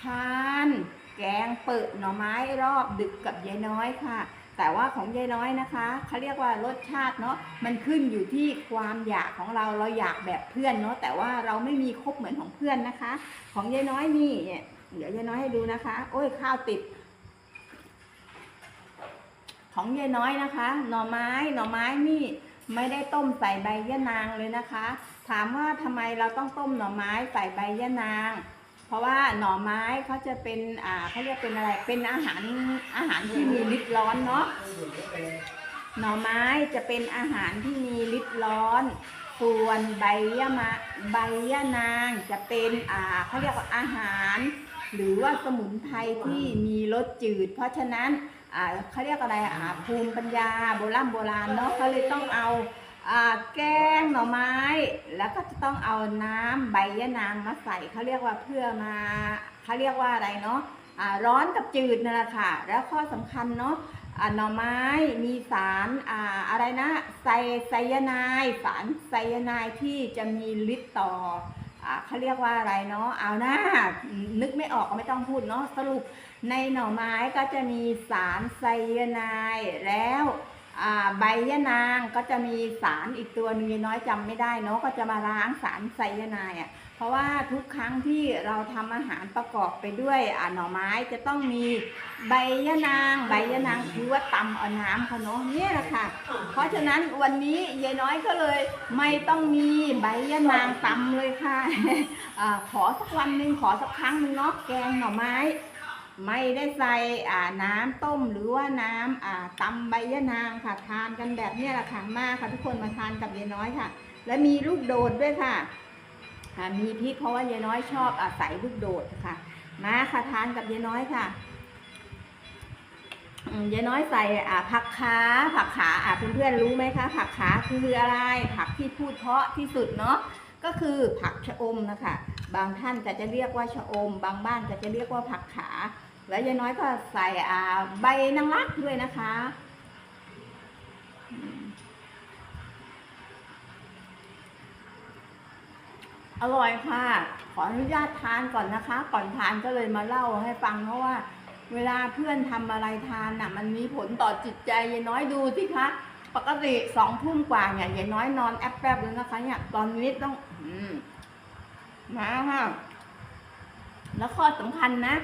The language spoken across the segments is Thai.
ทาน แกงเปิดหน่อไม้รอบดึกกับยายน้อยค่ะ แต่ว่าของยายน้อยนะคะเขาเรียกว่ารสชาติเนาะมันขึ้นอยู่ที่ความอยากของเราเราอยากแบบเพื่อนเนาะแต่ว่าเราไม่มีครบเหมือนของเพื่อนนะคะ ของยายน้อยนี่เดี๋ยวยายน้อยให้ดูนะคะ โอ้ยข้าวติดของยายน้อยนะคะ หน่อไม้หน่อไม้นี่ไม่ได้ต้มใส่ใบยะนางเลยนะคะ ถามว่าทำไมเราต้องต้มหน่อไม้ใส่ใบยะนาง เพราะว่าหน่อไม้เขาจะเป็นอ่าเขาเรียกเป็นอะไรเป็นอาหารอาหารที่มีฤทธิ์ร้อนเนาะหน่อไม้จะเป็นอาหารที่มีฤทธิ์ร้อน ส่วนใบยะมะใบยะนางจะเป็นอ่าเขาเรียกว่าอาหาร หรือว่าสมุนไพรที่มีรสจืด เพราะฉะนั้นอ่าเขาเรียกอะไรอ่าภูมิปัญญาโบราณโบราณเนาะเขาเลยต้องเอาอ่า แกงหน่อไม้ แล้วก็จะต้องเอาน้ำใบยะนางมาใส่เขาเรียกว่าเพื่อมาเขาเรียกว่าอะไรเนาะร้อนกับจืดนั่นแหละค่ะ แล้วข้อสำคัญเนาะหน่อไม้มีสารอาอะไรนะไซไซยาไนด์สารไซยาไนด์ที่จะมีฤทธิ์ต่ออเขาเรียกว่าอะไรเนาะเอาหน้านึกไม่ออกก็ไม่ต้องพูดเนาะสรุปในหน่อไม้ก็จะมีสารไซยาไนด์แล้ว ใบยะนางก็จะมีสารอีกตัวนึงน้อยจำไม่ได้เนาะก็จะมาล้างสารไซยาไนด์อะเพราะว่าทุกครั้งที่เราทำอาหารประกอบไปด้วยหน่อไม้จะต้องมีใบยะนาง ใบยะนางคือว่าตำเอาน้ำเขาเนาะเนี่ยแหละค่ะ เพราะฉะนั้นวันนี้ยายน้อยก็เลยไม่ต้องมีใบยะนางตำเลยค่ะอาขอสักวันหนึ่งขอสักครั้งหนึ่งเนาะแกงหน่อไม้ ไม่ได้ใส่อ่าน้ำต้มหรือว่าน้ำอ่าตำใบยะนางค่ะทานกันแบบนี้แหละค่ะมากค่ะ ทุกคนมาทานกับยายน้อยค่ะ และมีลูกโดดด้วยค่ะอ่ามีพริกเพราะว่ายายน้อยชอบอาศัยลูกโดดค่ะ มาค่ะทานกับยายน้อยค่ะยายน้อยใส่อ่าผักขาผักขาอ่าเพื่อนๆรู้ไหมคะ ผักขาคืออะไร ผักที่พูดเพราะที่สุดเนาะก็คือผักชะอมนะคะ บางท่านก็จะเรียกว่าชะอม บางบ้านก็จะเรียกว่าผักขา แล้วยายน้อยก็ใส่อ่าใบนางรักด้วยนะคะ อร่อยค่ะ ขออนุญาตทานก่อนนะคะ ก่อนทานก็เลยมาเล่าให้ฟังเพราะว่า เวลาเพื่อนทำอะไรทานน่ะ มันมีผลต่อจิตใจยายน้อยดูสิคะปกติสองทุ่มกว่าเนี่ยยายน้อยนอนแอปแป๊บเลยนะคะ เนี่ยตอนนี้ต้องอมมาค่ะแล้วข้อสำคัญนะ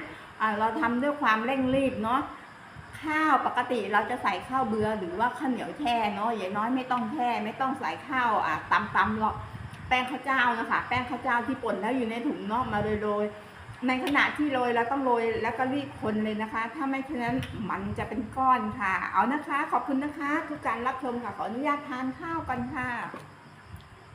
เราทำด้วยความเร่งรีบเนาะข้าวปกติเราจะใส่ข้าวเบือหรือว่าข้าวเหนียวแช่เนาะอย่ายน้อยไม่ต้องแช่ไม่ต้องใส่ข้าวอะตำตำๆหรอกแป้งข้าวเจ้านะคะแป้งข้าวเจ้าที่ป่นแล้วอยู่ในถุงเนาะมาโรยๆในขณะที่โรยเราต้องโรยแล้วก็รีบคนเลยนะคะ ถ้าไม่เช่นนั้นมันจะเป็นก้อนค่ะ เอานะคะ ขอบคุณนะคะทุกการรับชมค่ะขออนุญาตทานข้าวกันค่ะ